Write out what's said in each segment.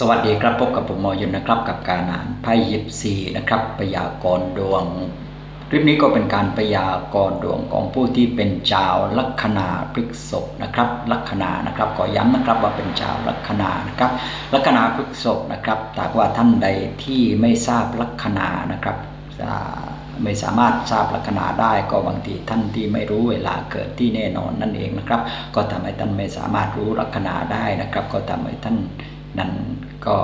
สวัสดีครับพบกับผมมอยุนนะครับ กับการอ่านไพ่ยิปซีนะครับพยากรณ์ดวง คลิปนี้ก็เป็นการพยากรณ์ดวงของผู้ที่เป็นชาวลัคนาพฤกษภนะครับ ลัคนานะครับขอย้ำนะครับว่าเป็นชาวลัคนานะครับ ลัคนาพฤกษภนะครับถ้าว่าท่านใดที่ไม่ทราบลัคนานะครับไม่สามารถทราบลัคนาได้ก็บางทีท่านที่ไม่รู้เวลาเกิดที่แน่นอนนั่นเองนะครับ ก็ทำให้ท่านไม่สามารถรู้ลัคนาได้นะครับ ก็ทำให้ท่าน นั้นก็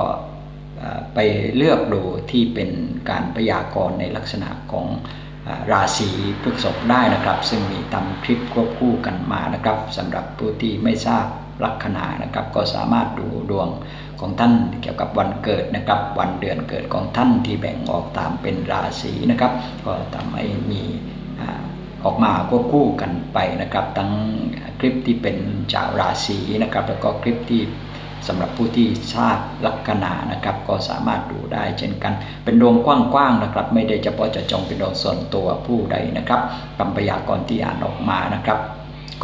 ไปเลือกดูที่เป็นการพยากรณ์ในลักษณะของราศีพฤษภได้นะครับ ซึ่งมีทำคลิปควบคู่กันมานะครับสำหรับผู้ที่ไม่ทราบลัคนานะครับ ก็สามารถดูดวงของท่านเกี่ยวกับวันเกิดนะครับ วันเดือนเกิดของท่านที่แบ่งออกตามเป็นราศีนะครับ ก็ทำให้มีออกมาควบคู่กันไปนะครับ ทั้งคลิปที่เป็นจาวราศีนะครับ แล้วก็คลิปที่ สำหรับผู้ที่ทราบลัคนานะครับ ก็สามารถดูได้เช่นกัน เป็นดวงกว้างๆนะครับ ไม่ได้เฉพาะเจะจงเป็นดวงส่วนตัวผู้ใดนะครับคำพยากรณ์ที่อ่านออกมานะครับ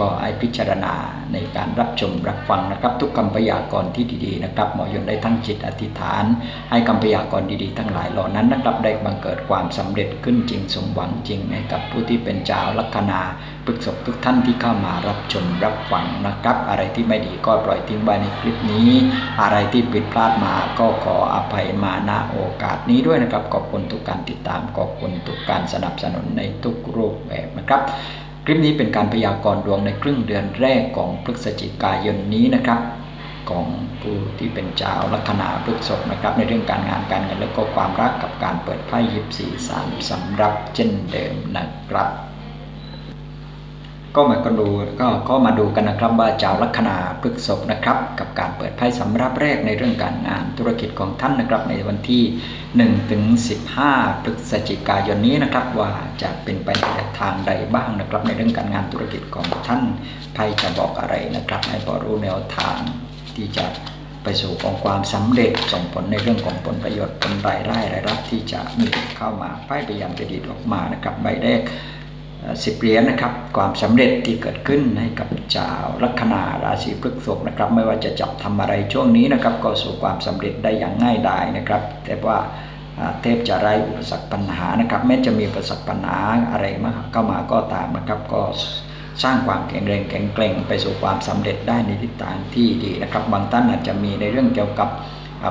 ก็ให้พิจารณาในการรับชมรับฟังนะครับ ทุกคำพยากรณ์ที่ดีๆนะครับหมอยนได้ทั้งจิตอธิษฐาน ให้คำพยากรณ์ดีๆ ทั้งหลายเหล่านั้นนะครับได้บังเกิดความสำเร็จขึ้นจริงสมหวังจริงให้กับผู้ที่เป็นเจ้าลัคนา ปรึกษบทุกท่านที่เข้ามารับชมรับฟังนะครับ อะไรที่ไม่ดีก็ปล่อยทิ้งไว้ในคลิปนี้ อะไรที่ผิดพลาดมาก็ขออภัยมาณโอกาสนี้ด้วยนะครับขอบคุณทุกการติดตามขอบคุณทุกการสนับสนุนในทุกรูปแบบนะครับคลิปนี้เป็นการพยากรณ์ดวงในครึ่งเดือนแรกของพฤศจิกายนนี้นะครับของผู้ที่เป็นเจ้าลัคนาพฤษภนะครับ ในเรื่องการงานการเงินและก็ความรักกับการเปิดไพ่ยิบสีสามสำหรับเช่นเดิมนะครับ ก็มากันดูก็ก็มาดูกันนะครับว่าเจ้าลัคนาพฤกษภนะครับ กับการเปิดไพ่สำรับแรกในเรื่องการงานธุรกิจของท่านนะครับ ในวันที่1ถึง15 พฤศจิกายนนี้นะครับ ว่าจะเป็นไปในทางใดบ้างนะครับ ในเรื่องการงานธุรกิจของท่านไพ่จะบอกอะไรนะครับ ให้พอรู้แนวทางที่จะไปสู่ของความสำเร็จส่งผลในเรื่องของผลประโยชน์ผลรายได้รายรับที่จะมีเข้ามาไพ่พยายามจะดีดออกมานะครับใบแรก สิบเหรียญนะครับ ความสำเร็จที่เกิดขึ้นให้กับชาวลัคนาราศีพฤษภนะครับ ไม่ว่าจะจับทำอะไรช่วงนี้นะครับ ก็สู่ความสำเร็จได้อย่างง่ายดายนะครับ แต่ว่าเทพจะไร้อุปสรรคปัญหานะครับ แม้จะมีอุปสรรคปัญหาอะไรมาเข้ามาก็ตามนะครับ ก็สร้างความแข็งแรงแข็งแกร่งไปสู่ความสำเร็จได้ในทิศทางที่ดีนะครับ บางท่านอาจจะมีในเรื่องเกี่ยวกับ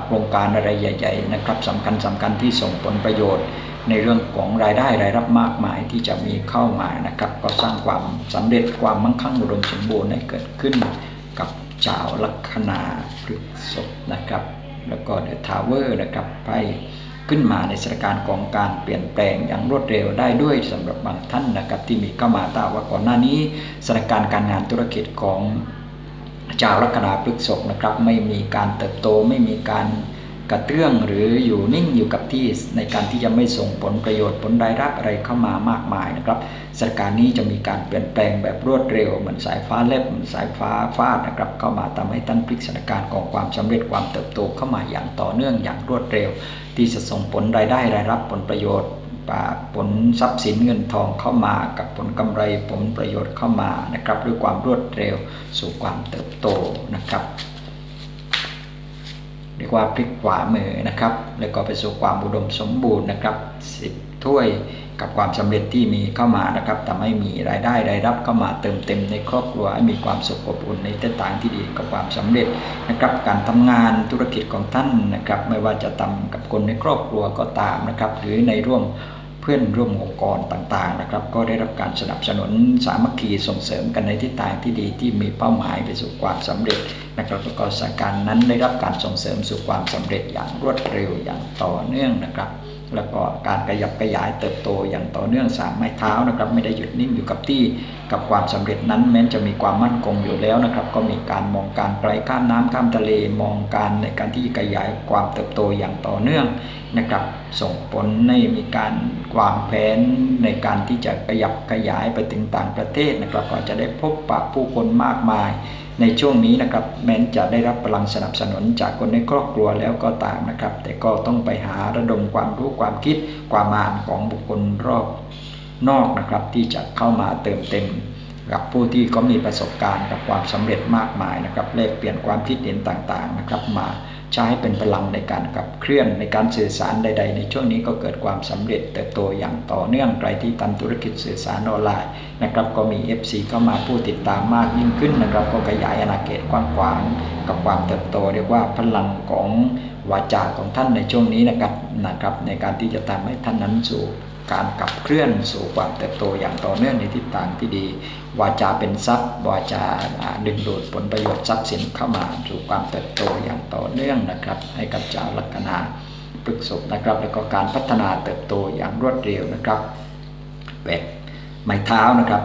โครงการอะไรใหญ่ ๆ นะครับสำคัญสำคัญที่ส่งผลประโยชน์ ในเรื่องของรายได้รายรับมากมายที่จะมีเข้ามานะครับ ก็สร้างความสำเร็จความมั่งคั่งอุดมสมบูรณ์ให้เกิดขึ้นกับชาวลัคนาพฤษภนะครับ แล้วก็เดอะทาวเวอร์นะครับไปขึ้นมาในสถานการณ์ของการเปลี่ยนแปลงอย่างรวดเร็วได้ด้วยสำหรับบางท่านนะครับ ที่มีเข้ามาตาว่าก่อนหน้านี้สถานการณ์การงานธุรกิจของชาวลัคนาพฤษภนะครับ ไม่มีการเติบโตไม่มีการ กระเตื้องหรืออยู่นิ่งอยู่กับที่ในการที่จะไม่ส่งผลประโยชน์ผลรายรับอะไรเข้ามามากมายนะครับสถานการณ์นี้จะมีการเปลี่ยนแปลงแบบรวดเร็ว เหมือนสายฟ้าแลบเหมือนสายฟ้าฟาดนะครับเข้ามาทำให้ท่านพลิกสถานการณ์ของความสำเร็จความเติบโตเข้ามาอย่างต่อเนื่องอย่างรวดเร็ว ที่จะส่งผลรายได้รายรับผลประโยชน์ผลทรัพย์สินเงินทองเข้ามากับผลกำไรผลประโยชน์เข้ามานะครับด้วยความรวดเร็วสู่ความเติบโตนะครับ เรียกว่าพลิกขวามือนะครับ แล้วก็ไปสู่ความอุดมสมบูรณ์นะครับสิบถ้วยกับความสำเร็จที่มีเข้ามานะครับทำให้มีรายได้รายรับเข้ามาเติมเต็มในครอบครัวให้มีความสุขอบอุ่นในเส้นทางที่ดีกับความสำเร็จนะครับ การทำงานธุรกิจของท่านนะครับ ไม่ว่าจะทำกับคนในครอบครัวก็ตามนะครับ หรือในร่วมเพื่อนร่วมองค์กรต่างๆนะครับ ก็ได้รับการสนับสนุนสามัคคีส่งเสริมกันในทิศทางที่ดีที่มีเป้าหมายไปสู่ความสำเร็จ นะครับแล้วก็สาการ์นั้นได้รับการส่งเสริมสู่ความสำเร็จอย่างรวดเร็วอย่างต่อเนื่องนะครับ แล้วก็การขยับขยายเติบโตอย่างต่อเนื่องสามไม้เท้านะครับ ไม่ได้หยุดนิ่งอยู่กับที่ กับความสำเร็จนั้นแม้จะมีความมั่นคงอยู่แล้วนะครับ ก็มีการมองการไกลข้ามน้ำข้ามทะเลมองการในการที่ขยายความเติบโตอย่างต่อเนื่องนะครับ ส่งผลให้มีการวางแผนในการที่จะขยับขยายไปถึงต่างประเทศนะครับ ก็จะได้พบปะผู้คนมากมาย ในช่วงนี้นะครับแม้นจะได้รับพลังสนับสนุนจากคนในครอบครัวแล้วก็ตามนะครับ แต่ก็ต้องไปหาระดมความรู้ความคิดความอ่านของบุคคลรอบ นอกนะครับที่จะเข้ามาเติมเต็มกับผู้ที่ก็มีประสบการณ์กับความสำเร็จมากมายนะครับแลกเปลี่ยนความคิดเห็นต่างๆนะครับ มาใช้เป็นพลังในการขับเคลื่อนในการสื่อสารใด ๆ ในช่วงนี้ก็เกิดความสำเร็จเติบโตอย่างต่อเนื่องใครที่ทำธุรกิจสื่อสารออนไลน์นะครับก็มี FC เข้ามาผู้ติดตามมากยิ่งขึ้นนะครับ ก็ขยายอาณาเขตกว้างขวางกับความเติบโต เรียกว่าพลังของวาจาของท่านในช่วงนี้นะครับนะครับ ในการที่จะทำให้ท่านนั้นสู่ การขับเคลื่อนสู่ความเติบโตอย่างต่อเนื่องในทิศทางที่ดี วาจาเป็นทรัพย์ วาจาดึงดูดผลประโยชน์ทรัพย์สินเข้ามาสู่ความเติบโตอย่างต่อเนื่องนะครับ ให้กับเจ้าลัคนาปรึกษบนะครับ แล้วก็การพัฒนาเติบโตอย่างรวดเร็วนะครับแบบไม้เท้านะครับ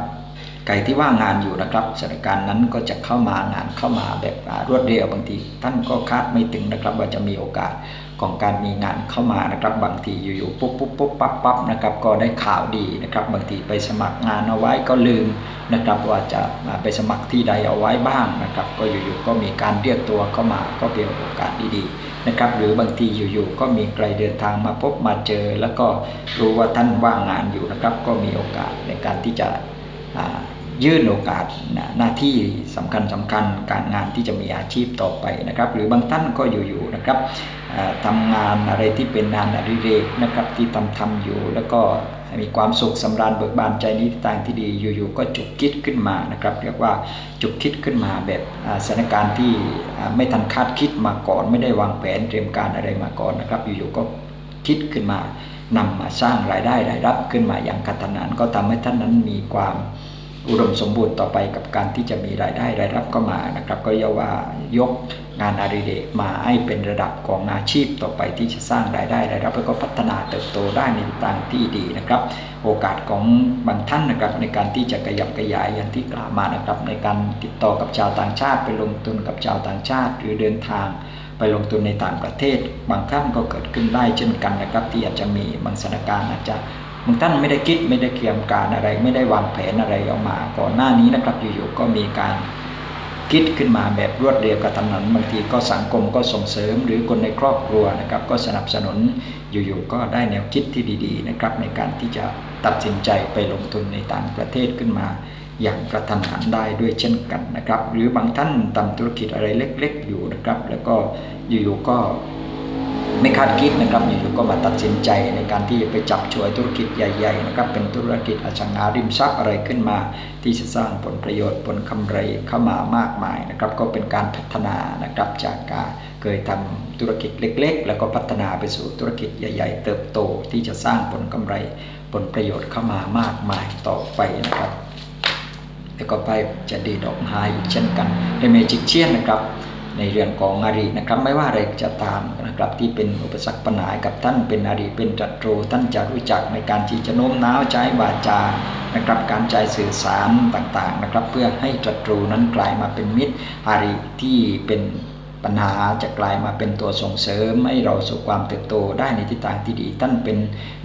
ใครที่ว่างงานอยู่นะครับสถานการณ์นั้นก็จะเข้ามางานเข้ามาแบบรวดเร็วบางที ท่านก็คาดไม่ถึงนะครับว่าจะมีโอกาส ของการมีงานเข้ามานะครับ บางทีอยู่ๆปุ๊บปุ๊บปุ๊บปั๊บปั๊บนะครับก็ได้ข่าวดีนะครับ บางทีไปสมัครงานเอาไว้ก็ลืมนะครับ ว่าจะไปสมัครที่ใดเอาไว้บ้างนะครับ ก็อยู่ๆก็มีการเรียกตัวเข้ามาก็เป็นโอกาสดีๆนะครับ หรือบางทีอยู่ๆก็มีใครเดินทางมาพบมาเจอ แล้วก็รู้ว่าท่านว่างงานอยู่นะครับ ก็มีโอกาสในการที่จะ ยื่นโอกาสหน้าที่สำคัญสำคัญการงานที่จะมีอาชีพต่อไปนะครับ หรือบางท่านก็อยู่ๆนะครับทำงานอะไรที่เป็นงานอดิเรกนะครับที่ทำทำอยู่ แล้วก็มีความสุขสำราญเบิกบานใจนิต่างที่ดีอยู่ๆก็จุกคิดขึ้นมานะครับ เรียกว่าจุกคิดขึ้นมาแบบสถานการณ์ที่ไม่ทันคาดคิดมาก่อน ไม่ได้วางแผนเตรียมการอะไรมาก่อนนะครับ อยู่ๆก็คิดขึ้นมานำมาสร้างรายได้รายรับขึ้นมาอย่างกระทันหันก็ทำให้ท่านนั้นมีความ อุดมสมบูรณ์ต่อไปกับการที่จะมีรายได้รายรับก็มานะครับ ก็เรียาว่ายกงานอาริเดกมาให้เป็นระดับของอาชีพต่อไปที่จะสร้างรายได้รายรับแล้วก็พัฒนาเติบโตได้ในทางที่ดีนะครับ โอกาสของบางท่านนะครับในการที่จะขยับขยายอย่างที่กล่าวมานะครับ ในการติดต่อกับชาวต่างชาติ ไปลงทุนกับชาวต่างชาติ หรือเดินทางไปลงทุนในต่างประเทศ บางท่านก็เกิดขึ้นได้เช่นกันนะครับ ที่อาจจะมีบางสถานการณ์อาจจะางท่านไม่ได้คิดไม่ได้เตรียมการอะไร ไม่ได้วางแผนอะไรออกมา ก่อนหน้านี้นะครับอยู่ๆก็มีการคิดขึ้นมาแบบรวดเร็วกระทันหันบางทีก็สังคมก็ส่งเสริม หรือคนในครอบครัวนะครับก็สนับสนุนอยู่ๆก็ได้แนวคิดที่ดีๆนะครับในการที่จะตัดสินใจไปลงทุนในต่างประเทศขึ้นมา อย่างกระทันหันได้ด้วยเช่นกันนะครับ หรือบางท่านทำธุรกิจอะไรเล็ก ๆ อยู่นะครับ แล้วก็อยู่ๆก็ ไม่คาดคิดนะครับอยู่ๆก็มาตัดสินใจในการที่ไปจับช่วยธุรกิจใหญ่ๆนะครับเป็นธุรกิจอสังหาริมทรัพย์อะไรขึ้นมา ที่จะสร้างผลประโยชน์ผลกำไรเข้ามามากมายนะครับก็เป็นการพัฒนานะครับจากการเคยทำธุรกิจเล็ก ๆ แล้วก็พัฒนาไปสู่ธุรกิจใหญ่ ๆ เติบโตที่จะสร้างผลกำไรผลประโยชน์เข้ามามากมายต่อไปนะครับแล้วก็ไปจะดีดอกไม้เช่นกันในเมจิกเชียนนะครับ ในเรื่องของอารีนะครับ ไม่ว่าอะไรจะตามนะครับที่เป็นอุปสรรคปัญหากับท่านเป็นอารีเป็นจัตรูท่านจะรู้จักในการที่จะโน้มน้าวใจวาจานะครับการใจสื่อสารต่างๆนะครับ เพื่อให้จัตรูนั้นกลายมาเป็นมิตรอารีที่เป็น ปัญหาจะกลายมาเป็นตัวส่งเสริมให้เราสู่ความเติบโตได้ในทิศทางที่ดี ท่านเป็น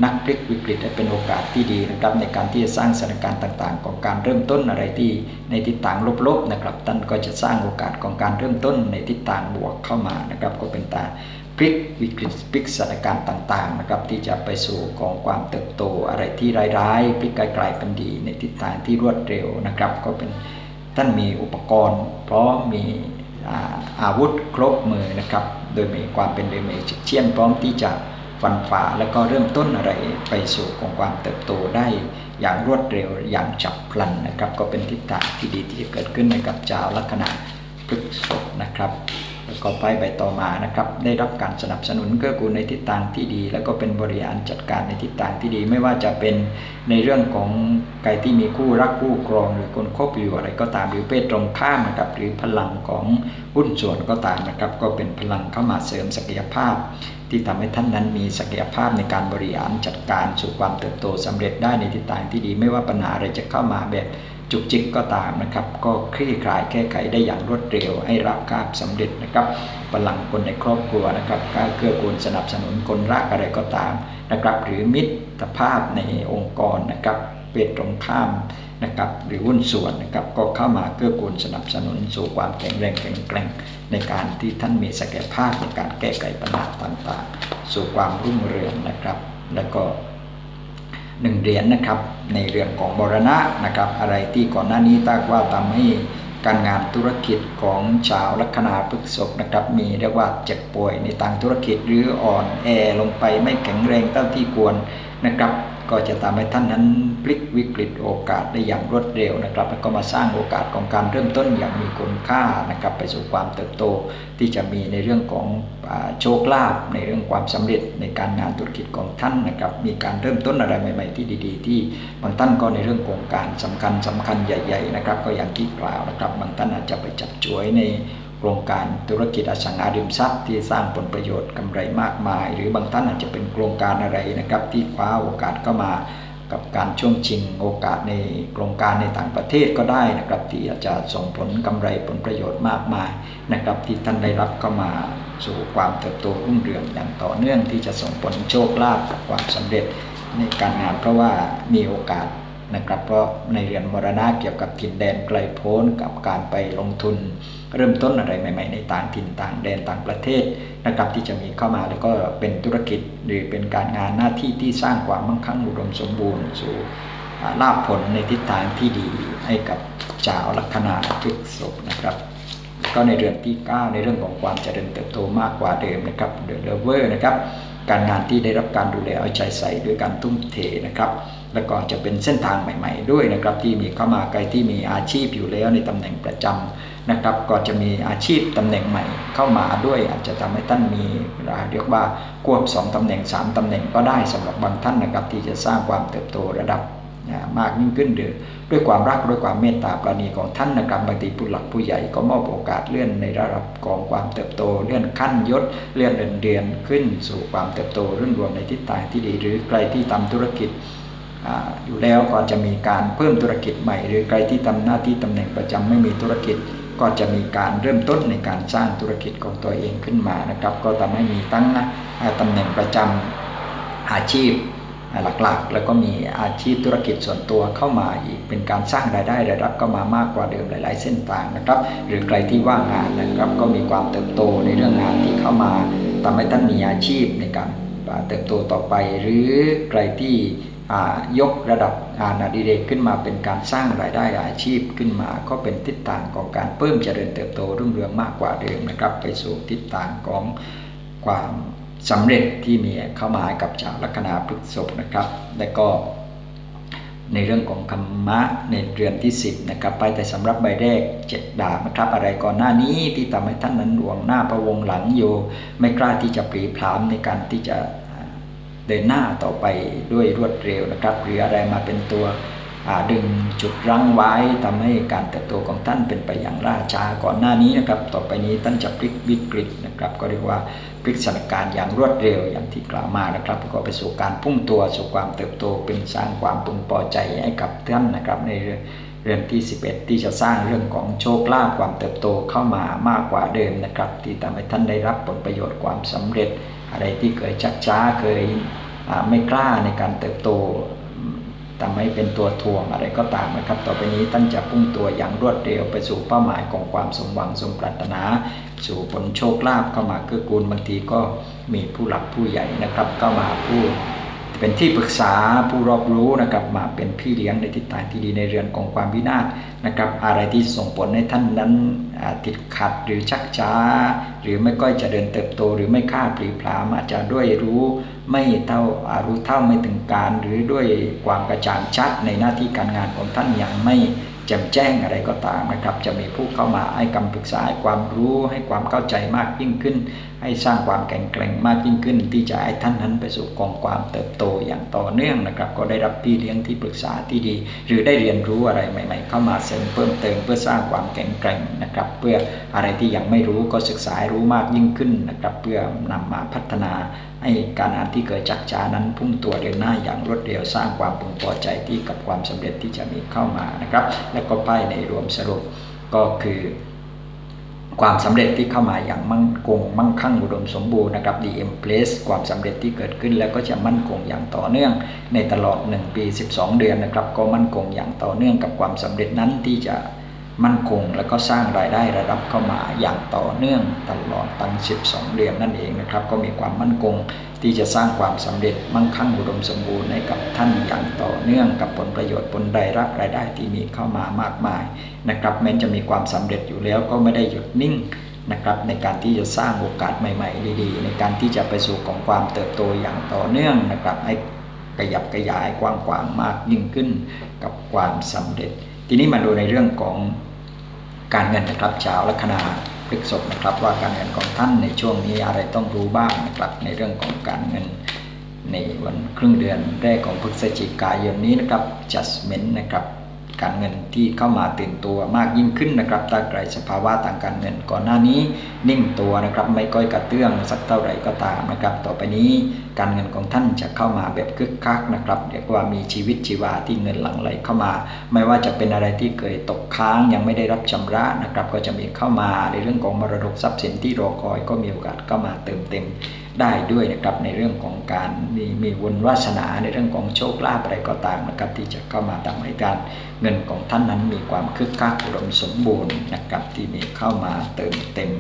นักพลิกวิกฤตและเป็นโอกาสที่ดีนะครับในการที่จะสร้างสถานการณ์ต่างๆ ของการเริ่มต้นอะไรที่ในทิศทางลบๆนะครับท่านก็จะสร้างโอกาสของการเริ่มต้นในทิศทางบวกเข้ามานะครับก็เป็นตาพลิกวิกฤตพลิกสถานการณ์ต่างๆนะครับที่จะไปสู่ของความเติบโตอะไรที่ร้ายๆพลิกกลายเป็นดีในทิศทางที่รวดเร็วนะครับ ก็เป็นท่านมีอุปกรณ์พร้อมมี อาวุธครบมือนะครับโดยมีความเป็นเดเมจเชี่ยนพร้อมที่จะฟันฝ่าแล้วก็เริ่มต้นอะไรไปสู่ของความเติบโตได้อย่างรวดเร็วอย่างฉับพลันนะครับ ก็เป็นทิศทางที่ดีที่จะเกิดขึ้นในกับเจ้าลัคนาพฤกษภนะครับ แล้วก็ไปใบต่อมานะครับได้รับการสนับสนุนเกื้อกูลในทิศทางที่ดี แล้วก็เป็นบริหารจัดการในทิศทางที่ดี ไม่ว่าจะเป็นในเรื่องของไก่ที่มีคู่รักคู่ครองหรือคนคบอยู่อะไรก็ตามหรือเพศตรงข้ามนะครับหรือพลังของหุ้นส่วนก็ตามนะครับก็เป็นพลังเข้ามาเสริมศักยภาพ ที่ทำให้ท่านนั้นมีศักยภาพในการบริหารจัดการสู่ความเติบโตสำเร็จได้ในทิศทางที่ดี ไม่ว่าปัญหาอะไรจะเข้ามาแบบ จุกจิกก็ตามนะครับ ก็คลี่คลายแก้ไขได้อย่างรวดเร็วให้รับกาบสำเร็จนะครับพลังคนในครอบครัวนะครับการเกื้อกูลสนับสนุนคนรักอะไรก็ตามนะครับหรือมิตรภาพในองค์กรนะครับเป็นตรงข้ามนะครับหรือหุ้นส่วนนะครับก็เข้ามาเกื้อกูลสนับสนุนสู่ความแข็งแรงแข็งแกร่งในการที่ท่านมีศักยภาพในการแก้ไขปัญหาต่างๆ สู่ความรุ่งเรืองนะครับ แล้วก็ หนึ่งเหรียญนนะครับ ในเรื่องของบรณะนะครับ อะไรที่ก่อนหน้านี้ตากว่าทำให้การงานธุรกิจของชาวลัคนาพฤษภนะครับ มีเรียกว่าเจ็บป่วยในทางธุรกิจหรืออ่อนแอลงไปไม่แข็งแรงเท่าที่ควร นะครับ ก็จะทำให้ท่านนั้นพลิกวิกฤตโอกาสได้อย่างรวดเร็วนะครับแล้วก็มาสร้างโอกาสของการเริ่มต้นอย่างมีคุณค่านะครับไปสู่ความเติบโตที่จะมีในเรื่องของโชคลาภในเรื่องความสำเร็จในการงานธุรกิจของท่านนะครับ มีการเริ่มต้นอะไรใหม่ ๆ ที่ดี ๆ ที่บางท่านก็ในเรื่องโครงการสำคัญสำคัญใหญ่ ๆ นะครับ ก็อย่างที่กล่าวนะครับ บางท่านอาจจะไปจับจวยใน รงการธุรกิจอสังหาริมทรัพย์ที่สร้างผลประโยชน์กำไรมากมาย หรือบางท่านอาจจะเป็นโครงการอะไรนะครับ ที่คว้าโอกาสเข้ามากับการช่วงชิงโอกาสในโครงการในต่างประเทศก็ได้นะครับ ที่อาจจะส่งผลกำไรผลประโยชน์มากมายนะครับ ที่ท่านได้รับเข้ามาสู่ความเติบโตรุ่งเรืองอย่างต่อเนื่องที่จะส่งผลโชคลาภกับความสำเร็จในการงานเพราะว่ามีโอกาส นะครับเพราะในเรือนมรณะเกี่ยวกับถิ่นแดนไกลโพ้นกับการไปลงทุน เริ่มต้นอะไรใหม่ ๆ ในต่างถิ่นต่างแดนต่างประเทศนะครับที่จะมีเข้ามาแล้วก็เป็นธุรกิจหรือเป็นการงานหน้าที่ที่สร้างความมั่งคั่งอุดมสมบูรณ์สู่ลาภผลในทิศทางที่ดีให้กับชาวลัคนาพฤกษภนะครับก็ในเรือนที่ 9 ในเรื่องของความเจริญเติบโตมากกว่าเดิมนะครับเดอะเลเวอร์นะครับการงานที่ได้รับการดูแลเอาใจใส่ด้วยการทุ่มเทนะครับ แล้วก็จะเป็นเส้นทางใหม่ ๆ ด้วยนะครับที่มีเข้ามาใครที่มีอาชีพอยู่แล้วในตำแหน่งประจำนะครับก็จะมีอาชีพตำแหน่งใหม่เข้ามาด้วย อาจจะทำให้ท่านมีเรียกว่าควบ 2ตำแหน่ง 3ตำแหน่งก็ได้สำหรับบางท่านนะครับที่จะสร้างความเติบโตระดับมากยิ่งขึ้นเดือด้วยความรักด้วยความเมตตาปราณีของท่านนะครับบางทีผู้หลักผู้ใหญ่ก็มอบโอกาสเลื่อนในระดับของความเติบโต เลื่อนขั้นยศ เลื่อนเดินเดือนขึ้นสู่ความเติบโตรุ่งรวมในทิศทางที่ดี หรือใครที่ทำธุรกิจ อยู่แล้วก็จะมีการเพิ่มธุรกิจใหม่ หรือใครที่ทำหน้าที่ตำแหน่งประจำไม่มีธุรกิจ ก็จะมีการเริ่มต้นในการสร้างธุรกิจของตัวเองขึ้นมานะครับ ก็ทำให้มีตั้งตำแหน่งประจำอาชีพหลักๆ แล้วก็มีอาชีพธุรกิจส่วนตัวเข้ามาอีกเป็นการสร้างรายได้รายรับก็มามากกว่าเดิมหลาย ๆ เส้นทางนะครับ หรือใครที่ว่างงานนะครับ ก็มีความเติบโตในเรื่องงานที่เข้ามาทำให้ท่านมีอาชีพในการเติบโตต่อไป หรือใครที่ ยกระดับงานอดิเรกขึ้นมาเป็นการสร้างรายได้อาชีพขึ้นมา ก็เป็นทิศทางของการเพิ่มเจริญเติบโตรุ่งเรืองมากกว่าเดิมนะครับ ไปสู่ทิศทางของความสำเร็จที่มีเข้ามากับชาวลัคนาพฤษภนะครับ และก็ในเรื่องของคำมะในเรือนที่ 10นะครับไปแต่สำหรับใบแรก7ดาบนะครับ อะไรก่อนหน้านี้ที่ทำให้ท่านนั้นหวงหน้าประวงหลังอยู่ ไม่กล้าที่จะปรีพรามในการที่จะ เดินหน้าต่อไปด้วยรวดเร็วนะครับหรืออะไรมาเป็นตัวดึงจุดรั้งไว้ทำให้การเติบโตของท่านเป็นไปอย่างล่าช้าก่อนหน้านี้นะครับ ต่อไปนี้ท่านจะพลิกวิกฤตนะครับ ก็เรียกว่าพลิกสถานการณ์อย่างรวดเร็วอย่างที่กล่าวมานะครับก็ไปสู่การพุ่งตัวสู่ความเติบโตเป็นสร้างความพึงพอใจให้กับท่านนะครับ ในเรื่องที่ 11 ที่จะสร้างเรื่องของโชคลาภความเติบโตเข้ามามากกว่าเดิมนะครับ ที่ทำให้ท่านได้รับผลประโยชน์ความสำเร็จ อะไรที่เคยชักช้าเคยไม่กล้าในการเติบโตทำให้เป็นตัวทวงอะไรก็ตามนะครับ ต่อไปนี้ท่านจะพุ่งตัวอย่างรวดเร็วไปสู่เป้าหมายของความสมหวังสมปรารถนา สู่ผลโชคลาภเข้ามาเกื้อกูลบางทีก็มีผู้หลักผู้ใหญ่นะครับเข้ามาผู้ เป็นที่ปรึกษาผู้รอบรู้นะครับมาเป็นพี่เลี้ยงในทิศทางที่ดีในเรือนของความวินาศนะครับ อะไรที่ส่งผลให้ท่านนั้นติดขัดหรือชักช้า หรือไม่ก้อยจะเดินเติบโต หรือไม่ค่าปรีพรามอาจจะด้วยรู้ไม่เท่ารู้เท่าไม่ถึงการ หรือด้วยความกระจ่างชัดในหน้าที่การงานของท่านอย่างไม่ แจ่มแจ้งอะไรก็ตามนะครับ จะมีผู้เข้ามาให้คำปรึกษาให้ความรู้ให้ความเข้าใจมากยิ่งขึ้น ให้สร้างความแข็งแกร่งมากยิ่งขึ้น ที่จะให้ท่านนั้นไปสู่กองความเติบโตอย่างต่อเนื่องนะครับ ก็ได้รับพี่เลี้ยงที่ปรึกษาที่ดี หรือได้เรียนรู้อะไรใหม่ ๆ เข้ามาเสริมเพิ่มเติมเพื่อสร้างความแข็งแกร่งนะครับ เพื่ออะไรที่ยังไม่รู้ก็ศึกษารู้มากยิ่งขึ้นนะครับ เพื่อนำมาพัฒนา ให้การงานที่เกิดจากจานั้นพุ่งตัวเดินหน้าอย่างรวดเร็วสร้างความพึงพอใจที่กับความสำเร็จที่จะมีเข้ามานะครับ และก็ไพ่ในรวมสรุปก็คือความสำเร็จที่เข้ามาอย่างมั่นคง มั่งคั่งอุดมสมบูรณ์นะครับ DM Place ความสำเร็จที่เกิดขึ้นแล้วก็จะมั่นคงอย่างต่อเนื่อง ในตลอด 1 ปี 12 เดือนนะครับ ก็มั่นคงอย่างต่อเนื่องกับความสำเร็จนั้นที่จะ มั่นคง แล้วก็สร้างรายได้ระดับเข้ามาอย่างต่อเนื่องตลอดตั้ง 12 เดือนนั่นเองนะครับ ก็มีความมั่นคงที่จะสร้างความสำเร็จมั่งคั่งอุดมสมบูรณ์ให้กับท่านอย่างต่อเนื่องกับผลประโยชน์ผลรายรับรายได้ที่มีเข้ามามากมายนะครับแม้จะมีความสำเร็จอยู่แล้วก็ไม่ได้หยุดนิ่งนะครับในการที่จะสร้างโอกาสใหม่ ๆ ดีๆ ในการที่จะไปสู่ของความเติบโตอย่างต่อเนื่องนะครับให้ขยับขยายกว้างขวางมากยิ่งขึ้นกับความสำเร็จ ทีนี้มาดูในเรื่องของ การเงินนะครับชาวลัคนาพฤกษบนะครับว่าการเงินของท่านในช่วงนี้อะไรต้องรู้บ้างนะครับในเรื่องของการเงินในวันครึ่งเดือนแรกของพฤศจิกายนนี้นะครับจัดเม้นนะครับ การเงินที่เข้ามาตื่นตัวมากยิ่งขึ้นนะครับตาไกลสภาวะทางการเงินก่อนหน้านี้ นิ่งตัวนะครับไม่ก้อยกระเตื้องสักเท่าไหร่ก็ตามนะครับ ต่อไปนี้การเงินของท่านจะเข้ามาแบบคึกคักนะครับเรียกว่ามีชีวิตชีวาที่เงินหลั่งไหลเข้ามา ไม่ว่าจะเป็นอะไรที่เคยตกค้างยังไม่ได้รับชำระนะครับ ก็จะมีเข้ามาในเรื่องของมรดกทรัพย์สินที่รอคอยก็มีโอกาสเข้ามาเติมเต็ม ได้ด้วยนะครับในเรื่องของการมีมีวุญวาสนาในเรื่องของโชคลาภอะไรก็ตามนะครับที่จะเข้ามาทำให้การเงินของท่านนั้นมีความคึกคักอุดมสมบูรณ์นะครับที่มีเข้ามาเติมเต็ม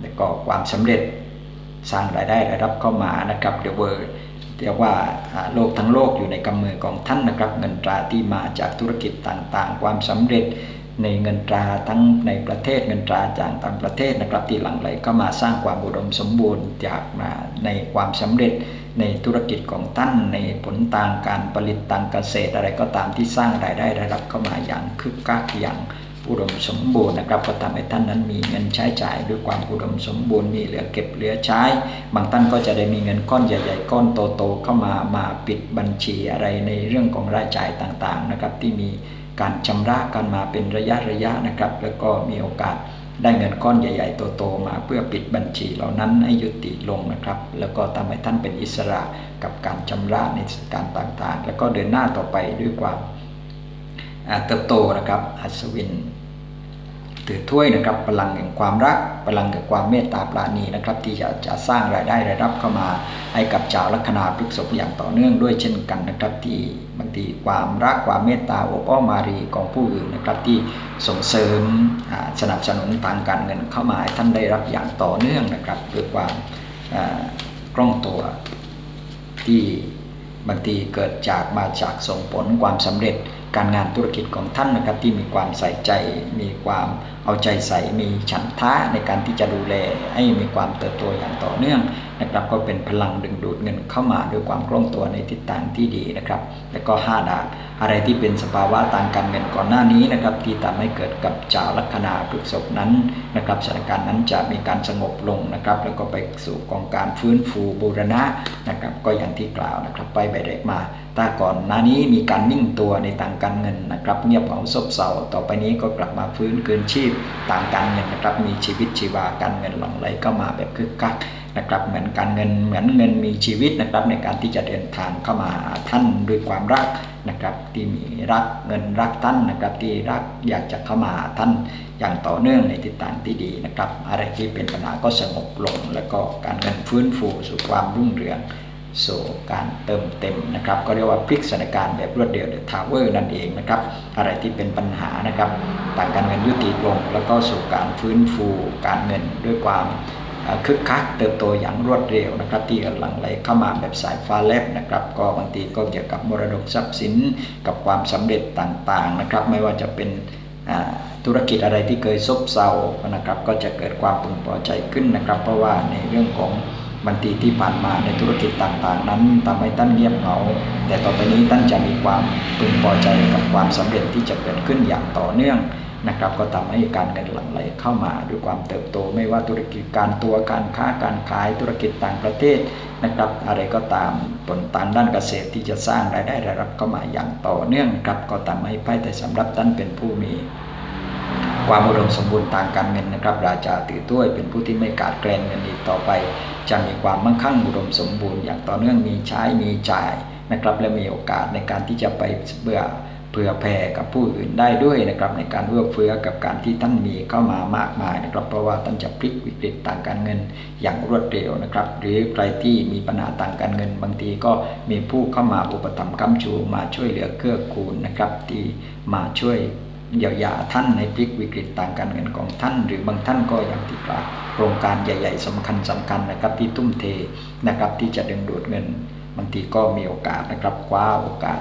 และก็ความสำเร็จสร้างรายได้รายรับเข้ามานะครับเดเวอร์ เรียกว่าโลกทั้งโลกอยู่ในกำมือของท่านนะครับ เงินตราที่มาจากธุรกิจต่างๆ ความสำเร็จในเงินตราทั้งในประเทศเงินตราจากต่างประเทศนะครับที่หลั่งไหลเข้ามาสร้างความอุดมสมบูรณ์จากาในความสำเร็จในธุรกิจของท่านในผลทางการผลิตทางเกษตรอะไรก็ตามที่สร้างรายได้รายรับเข้ามาอย่างคึกคักอย่าง อุดมสมบูรณ์นะครับก็ทำให้ท่านนั้นมีเงินใช้จ่ายด้วยความอุดมสมบูรณ์มีเหลือเก็บเหลือใช้ บางท่านก็จะได้มีเงินก้อนใหญ่ ๆ ก้อนโตๆเข้ามามาปิดบัญชีอะไรในเรื่องของรายจ่ายต่างๆนะครับที่มีการชำระกันมาเป็นระยะระยะนะครับ แล้วก็มีโอกาสได้เงินก้อนใหญ่ ๆ โตๆมาเพื่อปิดบัญชีเหล่านั้นให้ยุติลงนะครับ แล้วก็ทำให้ท่านเป็นอิสระกับการชำระในสถานการต่างๆ แล้วก็เดินหน้าต่อไปด้วยความ เติบโตนะครับอัศวินถือถ้วยนะครับพลังแห่งความรักพลังแห่งความเมตตาปราณีนะครับ ที่จะจะสร้างรายได้รายรับเข้ามาให้กับชาวลัคนาพฤกษภอย่างต่อเนื่องด้วยเช่นกันนะครับที่บางทีความรักความเมตตาโอป้อมารีของผู้อื่นนะครับที่ส่งเสริมสนับสนุนทางการเงินเข้ามาให้ท่านได้รับอย่างต่อเนื่องนะครับด้วยความคล่องตัวที่บางทีเกิดจากมาจากส่งผลความสำเร็จ การงานธุรกิจของท่านนะครับที่มีความใส่ใจ มีความเอาใจใส่ มีฉันทะในการที่จะดูแลให้มีความเติบโตอย่างต่อเนื่อง นะครับ ก็เป็นพลังดึงดูดเงินเข้ามาด้วยความคล่องตัวในทิศทางที่ดีนะครับ แล้วก็ 5 ดาบอะไรที่เป็นสภาวะทางการเงินก่อนหน้านี้นะครับ ที่ทำให้เกิดกับชาวลัคนาพฤกษภนั้นนะครับสถานการณ์นั้นจะมีการสงบลงนะครับ แล้วก็ไปสู่กองการฟื้นฟูบูรณะนะครับ ก็อย่างที่กล่าวนะครับ ไปใบเด็กมาถ้าก่อนหน้านี้มีการนิ่งตัวในทางการเงินนะครับ เงียบเหงาซบเซาต่อไปนี้ก็กลับมาฟื้นคืนชีพทางการเงินนะครับ มีชีวิตชีวาการเงินหลั่งไหลก็มาแบบคึกคัก นะครับเหมือนการเงินเหมือนเงินมีชีวิตนะครับในการที่จะเดินทางเข้ามาท่านด้วยความรักนะครับที่มีรักเงินรักท่านนะครับที่รักอยากจะเข้ามาท่านอย่างต่อเนื่องในทิศทางที่ดีนะครับอะไรที่เป็นปัญหาก็สงบลง แล้วก็การเงินฟื้นฟูสู่ความรุ่งเรืองสู่การเติมเต็มนะครับ ก็เรียกว่าพลิกสถานการณ์แบบรวดเร็วเดอะทาวเวอร์นั่นเองนะครับ อะไรที่เป็นปัญหานะครับต่างการเงินยุติลง แล้วก็สู่การฟื้นฟูการเงินด้วยความ คึกคักเติบโตอย่างรวดเร็วนะครับที่กำลังไหลเข้ามาแบบสายฟ้าแลบนะครับก็บางทีก็เกี่ยวกับมรดกทรัพย์สินกับความสำเร็จต่างๆนะครับไม่ว่าจะเป็นธุรกิจอะไรที่เคยซบเซานะครับก็จะเกิดความพึงพอใจขึ้นนะครับ เพราะว่าในเรื่องของบันทีที่ผ่านมาในธุรกิจต่างๆ นั้นทำให้ท่านเงียบเหงา แต่ต่อไปนี้ท่านจะมีความพึงพอใจกับความสำเร็จที่จะเกิดขึ้นอย่างต่อเนื่อง นะครับก็ทำให้การเงินหลั่งไหลเข้ามาด้วยความเติบโต ไม่ว่าธุรกิจการตัวการค้าการขายธุรกิจต่างประเทศนะครับ อะไรก็ตามผลตางด้านเกษตรที่จะสร้างรายได้รายรับเข้ามาอย่างต่อเนื่องครับก็ทำให้ไพ่แต่สำหรับท่านเป็นผู้มีความอุดมสมบูรณ์ทางการเงินนะครับ ราชาถือถ้วยเป็นผู้ที่ไม่กาดแกล้งเงินอีกต่อไป จะมีความมั่งคั่งอุดมสมบูรณ์อย่างต่อเนื่องมีใช้มีจ่ายนะครับและมีโอกาสในการที่จะไปเบื่อ เผื่อแผ่กับผู้อื่นได้ด้วยนะครับในการเอื้อเฟื้อกับการที่ท่านมีเข้ามามากมายนะครับ เพราะว่าท่านจะพลิกวิกฤตทางการเงินอย่างรวดเร็วนะครับ หรือใครที่มีปัญหาทางการเงิน บางทีก็มีผู้เข้ามาอุปถัมภ์ค้ำชูมาช่วยเหลือเกื้อกูลนะครับที่มาช่วยเยียวยาท่านในพลิกวิกฤตต่างการเงินของท่าน หรือบางท่านก็อย่างที่กล่าวโครงการใหญ่ ๆสำคัญสำคัญนะครับที่ตุ้มเทนะครับที่จะดึงดูดเงิน บางทีก็มีโอกาสนะครับคว้าโอกาส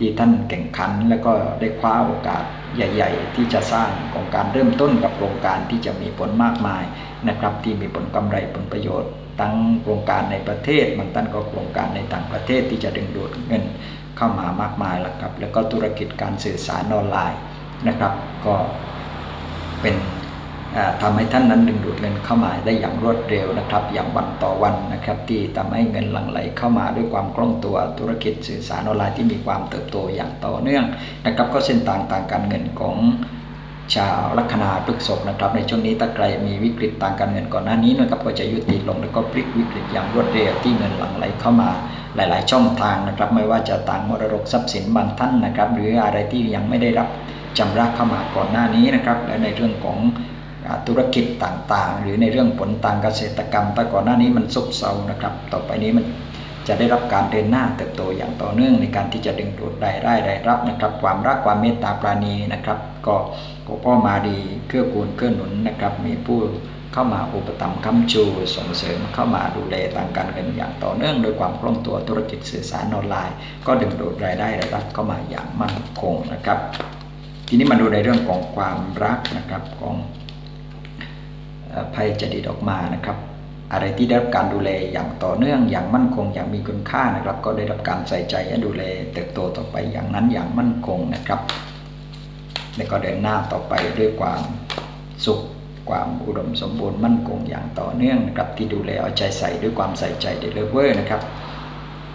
ที่ท่านแข่งขันแล้วก็ได้คว้าโอกาสใหญ่ ๆ ที่จะสร้างโครงการเริ่มต้นกับโครงการที่จะมีผลมากมายนะครับ ที่มีผลกำไรผลประโยชน์ ทั้งโครงการในประเทศบางท่านก็โครงการในต่างประเทศที่จะดึงดูดเงินเข้ามามากมายแล้วครับ แล้วก็ธุรกิจการสื่อสารออนไลน์นะครับ ก็เป็น ทำให้ท่านนั้นดึงดูดเงินเข้ามาได้อย่างรวดเร็วนะครับ อย่างวันต่อวันนะครับ ที่ทำให้เงินหลั่งไหลเข้ามาด้วยความคล่องตัวธุรกิจสื่อสารออนไลน์ที่มีความเติบโตอย่างต่อเนื่องนะครับ ก็เส้นทางทางการเงินของชาวลัคนาพฤกษภนะครับในช่วงนี้ถ้าใครมีวิกฤตทางการเงินก่อนหน้านี้นะครับก็จะยุติลงแล้วก็พลิกวิกฤตอย่างรวดเร็วที่เงินหลั่งไหลเข้ามาหลาย ๆ ช่องทางนะครับ ไม่ว่าจะต่างมรดกทรัพย์สินบางท่านนะครับ หรืออะไรที่ยังไม่ได้รับจำระเข้ามาก่อนหน้านี้นะครับและในเรื่องของ ธุรกิจต่างๆ หรือในเรื่องผลทางเกษตรกรรม แต่ก่อนหน้านี้มันซบเซานะครับ ต่อไปนี้มันจะได้รับการเดินหน้าเติบโตอย่างต่อเนื่องในการที่จะดึงดูดรายได้รายรับนะครับ ความรักความเมตตาปราณีนะครับ ก็ก็พ่อมาดีเกื้อกูลเกื้อหนุนนะครับ มีผู้เข้ามาอุปถัมภ์ค้ำชูส่งเสริมเข้ามาดูแลทางการเงินอย่างต่อเนื่องโดยความคล่องตัวธุรกิจสื่อสารออนไลน์ ก็ดึงดูดรายได้รายรับเข้ามาอย่างมั่นคงนะครับ ทีนี้มาดูในเรื่องของความรักนะครับของ ไพ่จะดีดออกมานะครับ อะไรที่ได้รับการดูแลอย่างต่อเนื่องอย่างมั่นคงอย่างมีคุณค่านะครับ ก็ได้รับการใส่ใจและดูแลเติบโตต่อไปอย่างนั้นอย่างมั่นคงนะครับแล้วก็เดินหน้าต่อไปด้วยความสุขความอุดมสมบูรณ์มั่นคงอย่างต่อเนื่องนะครับที่ดูแลเอาใจใส่ด้วยความใส่ใจเดลิเวอร์นะครับ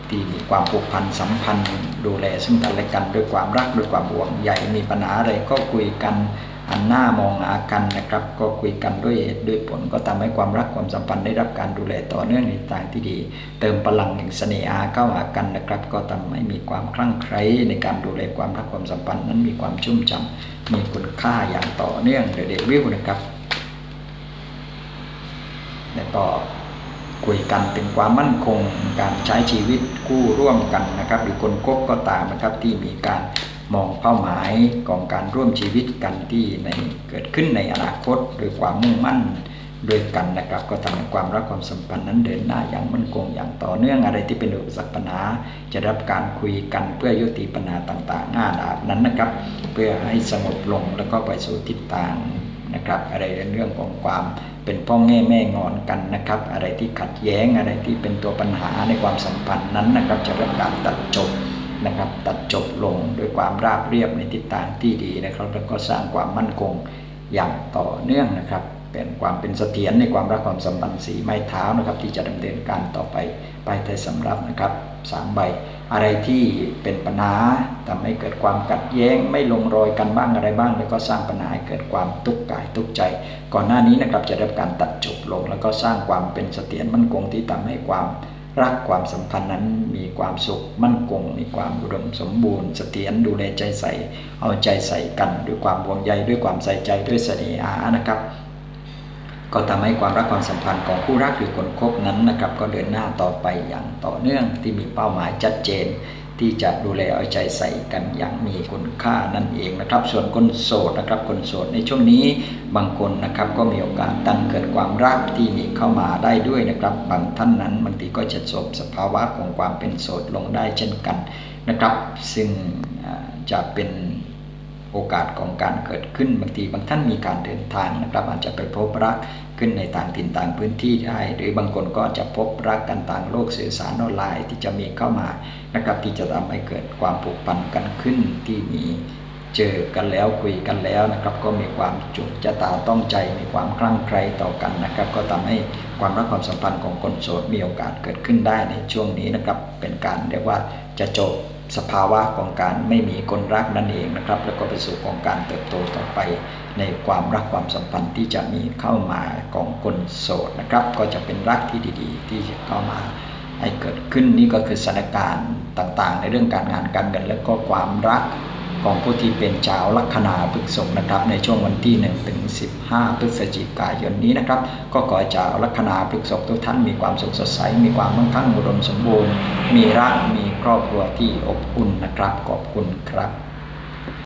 ที่มีความผูกพันสัมพันธ์ ดูแลซึ่งกันและกันด้วยความรักด้วยความห่วงใยมีปัญหาอะไรก็คุยกัน หันหน้ามองอากันนะครับ ก็คุยกันด้วยเหตุด้วยผลก็ทำให้ความรักความสัมพันธ์ได้รับการดูแลต่อเนื่องในทางที่ดี เติมพลังแห่งเสน่หาเข้าหากันนะครับ ก็ทำให้มีความคลั่งไคล้ในการดูแลความรักความสัมพันธ์นั้นมีความชุ่มฉ่ามีคุณค่าอย่างต่อเนื่องเดวิลนะครับแล้วก็คุยกันถึงความมั่นคงการใช้ชีวิตคู่ร่วมกันนะครับหรือคนคบก็ตามนะครับที่มีการ มองเป้าหมายของการร่วมชีวิตกันที่ในเกิดขึ้นในอนาคตโดยความมุ่งมั่นด้วยกันนะครับก็ทำให้ความรักความสัมพันธ์นั้นเดินหน้าอย่างมั่นคงอย่างต่อเนื่องอะไรที่เป็นอุปสรรคปัญหาจะรับการคุยกันเพื่อยุติปัญหาต่างๆหน้าดาบนั้นนะครับ เพื่อให้สงบลงแล้วก็ไปสู่ทิศทางนะครับ อะไรเรื่องของความเป็นพ่อแง่แม่งอนกันนะครับ อะไรที่ขัดแย้งอะไรที่เป็นตัวปัญหาในความสัมพันธ์นั้นนะครับ จะรับการตัดจบ นะครับ ตัดจบลงด้วยความราบเรียบในทิศทางที่ดีนะครับ แล้วก็สร้างความมั่นคงอย่างต่อเนื่องนะครับ เป็นความเป็นเสถียรในความรักความสัมพันธ์สีไม้เท้านะครับ ที่จะดำเนินการต่อไปไปไทยสำรับนะครับสามใบ อะไรที่เป็นปัญหาทำให้เกิดความกัดแย้ง ไม่ลงรอยกันบ้างอะไรบ้าง แล้วก็สร้างปัญหาเกิดความทุกข์กายทุกข์ใจ ก่อนหน้านี้นะครับจะได้รับการตัดจบลง แล้วก็สร้างความเป็นเสถียรมั่นคงที่ทำให้ความ รักความสัมพันธ์นั้นมีความสุขมั่นคง มีความอุดมสมบูรณ์เสถียรดูแลใจใส่ เอาใจใส่กันด้วยความห่วงใยด้วยความใส่ใจด้วยเสน่หานะครับ ก็ทำให้ความรักความสัมพันธ์ของคู่รักหรือคนคบนั้นนะครับ ก็เดินหน้าต่อไปอย่างต่อเนื่องที่มีเป้าหมายชัดเจน ที่จะดูแลเอาใจใส่กันอย่างมีคุณค่านั่นเองนะครับ ส่วนคนโสดนะครับคนโสดในช่วงนี้บางคนนะครับก็มีโอกาสตั้งเกิดความรักที่มีเข้ามาได้ด้วยนะครับ บางท่านนั้นบางทีก็จะสบสภาวะของความเป็นโสดลงได้เช่นกันนะครับ ซึ่งจะเป็นโอกาสของการเกิดขึ้นบางทีบางท่านมีการเดินทางนะครับ อาจจะไปพบรักขึ้นในต่างถิ่นต่างพื้นที่ได้ หรือบางคนก็จะพบรักกันต่างโลกสื่อสารออนไลน์ที่จะมีเข้ามา นะครับที่จะทำให้เกิดความผูกพันกันขึ้นที่มีเจอกันแล้วคุยกันแล้วนะครับก็มีความจุดจะตาต้องใจมีความคลั่งไคล้ต่อกันนะครับ ก็ทำให้ความรักความสัมพันธ์ของคนโสดมีโอกาสเกิดขึ้นได้ในช่วงนี้นะครับเป็นการเรียกว่าจะจบสภาวะของการไม่มีคนรักนั่นเองนะครับ แล้วก็ไปสู่ของการเติบโตต่อไป ในความรักความสัมพันธ์ที่จะมีเข้ามาของคนโสดนะครับ ก็จะเป็นรักที่ดี ๆ ที่จะเข้ามา ให้เกิดขึ้นนี่ก็คือสถานการณ์ต่างๆ ในเรื่องการงานการเงินและก็ความรักของผู้ที่เป็นชาวลัคนาพฤกษกนะครับ ในช่วงวันที่1ถึง15 พฤศจิกายนนี้นะครับ ก็ขอให้ชาวลัคนาพฤกษกทุกท่านมีความสุขสดใส มีความมั่งคั่งอุดมสมบูรณ์ มีรักมีครอบครัวที่อบอุ่นนะครับขอบคุณครับ